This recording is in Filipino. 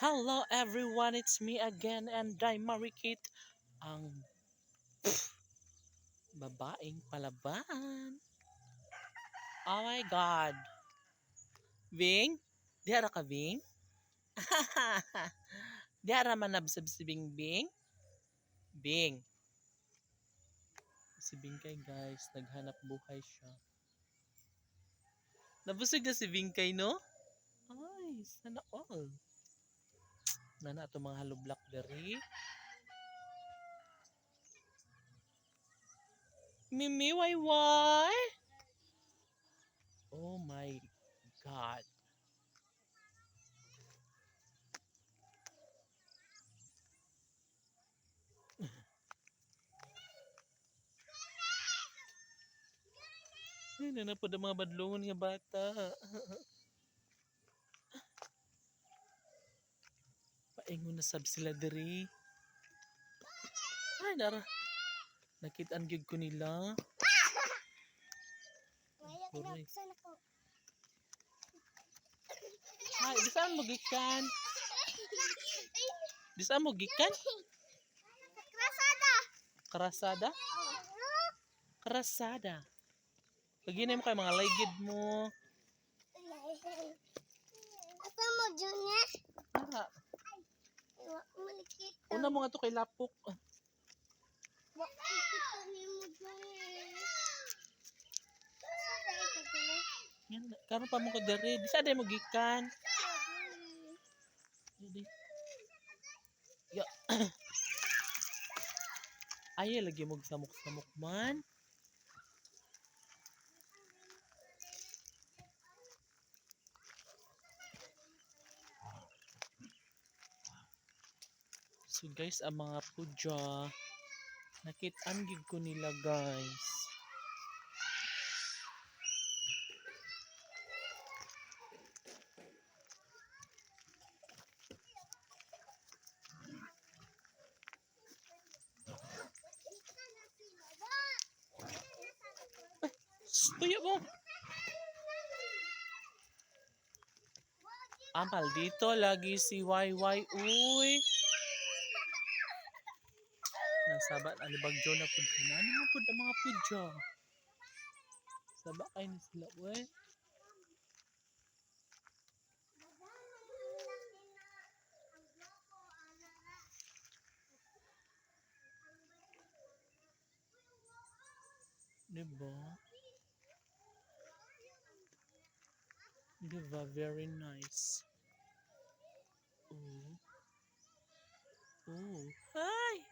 Hello everyone, it's me again and I'm Marikit, ang babaeng palaban. Oh my God. Bing? Diara ka, Bing? Diara manabsab si Bing Bing? Bing. Si Bingkay guys, naghanap buhay siya. Nabusog na si Bingkay, no? Ay, sana all. Na na ito mga halo blackberry. Mimi, why why? Oh my God. Ay, nanapod ang mga badlungon nga bata. Paingon na sab sila diri. Ay, nara. Nakitaan gyud ko nila. Kaya Tuloy. kinabuksan ako. Ay, di saan mo gikan? Di saan mo gikan? Krasada! Karasada? Karasada. Paginay mo kay mga laygid mo. Asa mo, Junior? Tara. Malikit. Una mo nga to kay lapok. Bakit ito ni mo, Junior? Krasada ito, Junior. Yan, karon pa mo ko diri. Di saan mo gikan? Di. Ya. Ay, lagi mo samok-samok man. So guys, ang mga pudya, nakit-an gid ko nila guys. Tuyo mo! Amal dito lagi si YY uy. Nasabat ani bagyo na pud sila. Ano mo pud ang mga pudya? Saba kay ni sila uy. Diba? Diba? Very nice. Oh. Oh.